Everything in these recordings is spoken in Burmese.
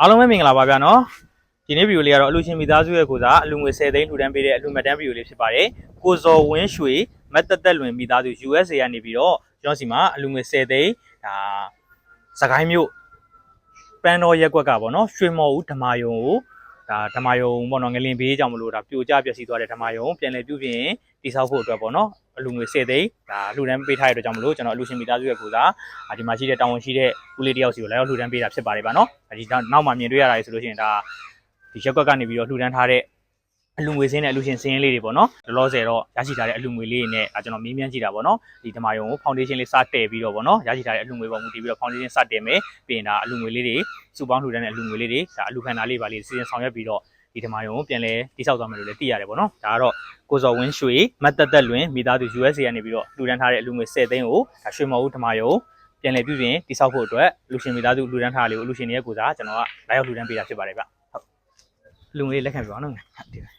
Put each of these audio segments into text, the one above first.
အားလုံးပဲမင်္ဂလာပါဗျာနော်ဒီနေ့ဗီဒီယိုလေးကတော့အလူရှင်မိသားစုရဲ့ကိုစားအလူငွေ10သိန်းလှူဒန်းပေးတဲ့အလူမှတ်တမ်းဗီဒီယိုလေးဖြစ်ပါတယ်ကိုဇော်ဝင်းရွှေမတ်တက်တက်လွင်မိသားစု USA ကနေပြီးတော့ကျွန်တော်စီမှာအလူငွေ10သိန်းဒါစကိုင်းမြို့ပန်းတော်ရက်ကွက်ကပေါ့နော်ရွှေမော်ဦးဓမာယုံကို ဒါဓမာယုံပေါ့နော်ငလင်ဘေးကြောင့်မလို့ဒါပြိုကျပျက်စီးသွားတဲ့ဓမာယုံပြန်လည်ပြုပြင်တိဆောက်ဖို့အတွက်ပေါ့နော်အလူငွေ10သိန်းဒါလှူဒန်းပေးထားတဲ့အတွက်ကြောင့်မလို့ကျွန်တော်အလူရှင်မိသားစုရဲ့ကိုစားအာဒီမှာရှိတဲ့တာဝန်ရှိတဲ့ဦးလေးတယောက်စီကိုလည်းလှူဒန်းပေးတာဖြစ်ပါတယ်ဗျာနော်။ဒီနောက်မှာမြင်တွေ့ရတာလေဆိုလို့ရှိရင်ဒါဒီရက်ကွက်ကနေပြီးတော့လှူဒန်းထားတဲ့ အလူငွေစင်းနဲ့အလူရှင်စင်းလေးတွေပေါ့နော်။လောလောဆယ်တော့ရရှိထားတဲ့အလူငွေလေးတွေနဲ့အဲကျွန်တော်မေးမြန်းကြည့်တာပေါ့နော်။ဒီဓမ္မယုံကို foundation လေးစတည်ပြီးတော့ပေါ့နော်။ရရှိထားတဲ့အလူငွေပေါ်မူတည်ပြီးတော့ foundation စတည်မယ်။ပြီးရင်ဒါအလူငွေလေးတွေစုပေါင်းလှူဒန်းတဲ့အလူငွေလေးတွေဒါအလူခန္ဓာလေးပါလေးစီစဉ်ဆောင်ရွက်ပြီးတော့ဒီဓမ္မယုံကိုပြန်လဲတိဆောက်သွားမယ်လို့လည်းသိရတယ်ပေါ့နော်။ဒါကတော့ကိုဇော်ဝင်းရွှေမတ်တက်တက်လွင်မိသားစု USA ကနေပြီးတော့လှူဒန်းထားတဲ့အလူငွေ10သိန်းကိုဒါရွှေမော်ဦးဓမ္မယုံပြန်လည်ပြုပြင်တိဆောက်ဖို့အတွက်လူရှင်မိသားစုလူတန်းထားလေးကိုလူရှင်တွေရဲ့ကိုစားကျွန်တော်ကလာရောက်လူတန်းပေးတာဖြစ်ပါတယ်ဗျဟုတ်လူငွေလက်ခံပြပါနော်ဟုတ်တယ်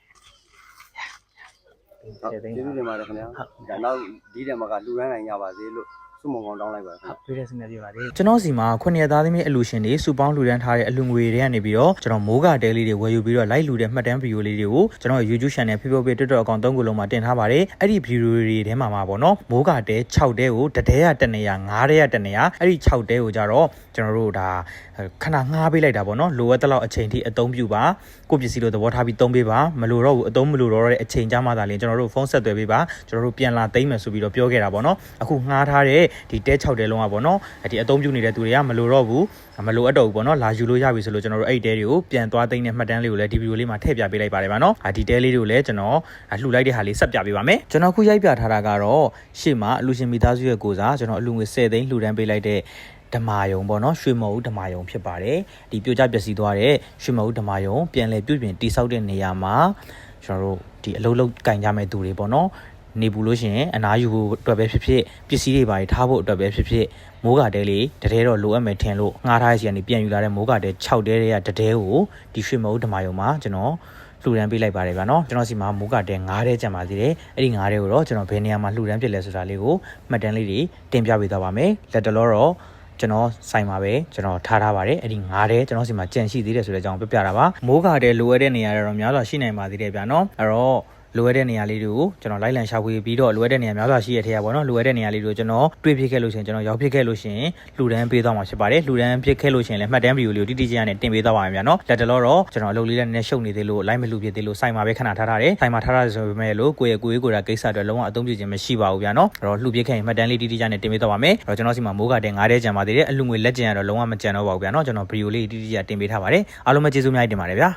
ဟုတ်ကျေးဇူးတင်ပါတယ်ခင်ဗျာဒါနောက်ဒီတယ်မှာကလူရမ်းနိုင်ကြပါစေလို့ စုမုံကောင်းတောင်းလိုက်ပါခင်ဗျာတွေ့တဲ့စနေပြပါတယ်ကျွန်တော်စီမှာခုနှစ်သားသမီးအလူရှင်တွေစုပေါင်းလူတန်းထားတဲ့အလူငွေတွေကနေပြီးတော့ကျွန်တော်မိုးကတဲလေးတွေဝယ်ယူပြီးတော့လိုက်လူတဲ့မှတ်တမ်းဗီဒီယိုလေးတွေကိုကျွန်တော် YouTube channel ဖေဖော်ဖေ TikTok အကောင့်သုံးခုလုံးမှာတင်ထားပါတယ်အဲ့ဒီဗီဒီယိုတွေထဲမှာမှာပေါ့နော်မိုးကတဲ6တဲကိုတတဲရတနေရ9တဲရတနေရအဲ့ဒီ6တဲကိုကြတော့ကျွန်တော်တို့ဒါခဏငှားပေးလိုက်တာပေါ့နော်လိုအပ်တဲ့လောက်အချိန်ထိအသုံးပြုပါကိုယ့်ပစ္စည်းလိုသဘောထားပြီးသုံးပေးပါမလိုတော့ဘူးအသုံးမလိုတော့တဲ့အချိန်ကြမှာသာလျှင်ကျွန်တော်တို့ဖုန်းဆက်သွယ်ပေးပါကျွန်တော်တို့ပြန်လာသိမ်းမယ်ဆိုပြီးတော့ပြောခဲ့တာပေါ့နော်အခုငှားထားတဲ့ဒီတဲ6တဲလုံးကပေါ့နော်ဒီအသုံးပြုနေတဲ့သူတွေကမလိုတော့ဘူးမလိုအပ်တော့ဘူးပေါ့နော်လာယူလို့ရပြီဆိုလို့ကျွန်တော်တို့အဲ့ဒီတဲတွေကိုပြန်သွားသိမ်းတဲ့မှတ်တမ်းလေးကိုလည်းဒီဗီဒီယိုလေးမှာထည့်ပြပေးလိုက်ပါတယ်ဗျာနော်ဒီတဲလေးတွေကိုလည်းကျွန်တော်လှူလိုက်တဲ့ဟာလေးဆက်ပြပေးပါမယ်ကျွန်တော်ခုရိုက်ပြထားတာကတော့ရှေ့မှာအလူရှင်မိသားစုရဲ့ကိုစားကျွန်တော်အလူငွေ10သိန်းလှူဒန်းပေးလိုက်တဲ့ဓမာယုံပေါ့နော်ရွှေမော်ဦးဓမာယုံဖြစ်ပါတယ်ဒီပြိုကျပျက်စီးသွားတဲ့ရွှေမော်ဦးဓမာယုံပြန်လည်ပြုပြင်တိဆောက်တဲ့နေရာမှာကျွန်တော်တို့ဒီအလုံးလုံးကင်ကြမဲ့သူတွေပေါ့နော် နေဘူးလို့ရှိရင်အနားယူဖို့အတွက်ပဲဖြစ်ဖြစ်ပစ္စည်းတွေပါထားဖို့အတွက်ပဲဖြစ်ဖြစ်မိုးကတဲလေးတတဲတော့လိုအပ်မယ်ထင်လို့ငှားထားရစီကနေပြန်ယူလာတဲ့မိုးကတဲ6တဲတွေကတတဲကိုဒီရွှေမော်ဦးဓမာယုံမှာကျွန်တော်လှူဒန်းပေးလိုက်ပါတယ်ဗျာနော်ကျွန်တော်စီမှာမိုးကတဲ9တဲကြံပါသေးတယ်အဲ့ဒီ9တဲကိုတော့ကျွန်တော်ဘယ်နေရာမှာလှူဒန်းဖြစ်လဲဆိုတာလေးကိုမှတ်တမ်းလေးတွေတင်ပြပေးသွားပါမယ်လက်တလောတော့ကျွန်တော်ဆိုင်မှာပဲကျွန်တော်ထားထားပါတယ်အဲ့ဒီငါးတဲကျွန်တော်စီမှာကြံရှိသေးတယ်ဆိုတဲ့အကြောင်းပြောပြတာပါမိုးကာတဲလိုအပ်တဲ့နေရာတွေတော့များစွာရှိနိုင်ပါသေးတယ်ဗျာနော်အဲ့တော့ လိုအပ်တဲ့နေရာလေးတွေကိုကျွန်တော်လိုက်လံရှာဖွေပြီးတော့လိုအပ်တဲ့နေရာများစွာရှိရတဲ့ထဲကပေါ့နော်လိုအပ်တဲ့နေရာလေးတွေကိုကျွန်တော်တွေ့ဖြစ်ခဲ့လို့ရှိရင်ကျွန်တော်ရောက်ဖြစ်ခဲ့လို့ရှိရင်လှူဒန်းပေးသွားမှာဖြစ်ပါတယ်လှူဒန်းဖြစ်ခဲ့လို့ရှိရင်လည်းမှတ်တမ်းဗီဒီယိုလေးကိုတိတိကျကျနဲ့တင်ပေးသွားပါမယ်ဗျာနော်လက်တလောတော့ကျွန်တော်အလုပ်လေးလည်းနည်းရှုပ်နေသေးလို့လိုက်မလှူဖြစ်သေးလို့စိုက်မှာပဲခဏထားထားတယ်စိုက်မှာထားထားဆိုပေမဲ့လို့ကိုယ့်ရဲ့ကိုယ်ရေးကိုယ်တာကိစ္စအတွက်လုံးဝအသုံးပြုခြင်းမရှိပါဘူးဗျာနော်အဲ့တော့လှူပြခဲ့ရင်မှတ်တမ်းလေးတိတိကျကျနဲ့တင်ပေးသွားပါမယ်အဲ့တော့ကျွန်တော်စီမှာမိုးကတဲ့ငါးတဲ့ကြံပါသေးတယ်အလှူငွေလက်ကျန်ကတော့လုံးဝမကြံတော့ပါဘူးဗျာနော်ကျွန်တော်ဗီဒီယိုလေးတိတိကျကျတင်ပေးထားပါတယ်အားလုံးပဲကျေးဇူးများတင်ပါတယ်ဗျာ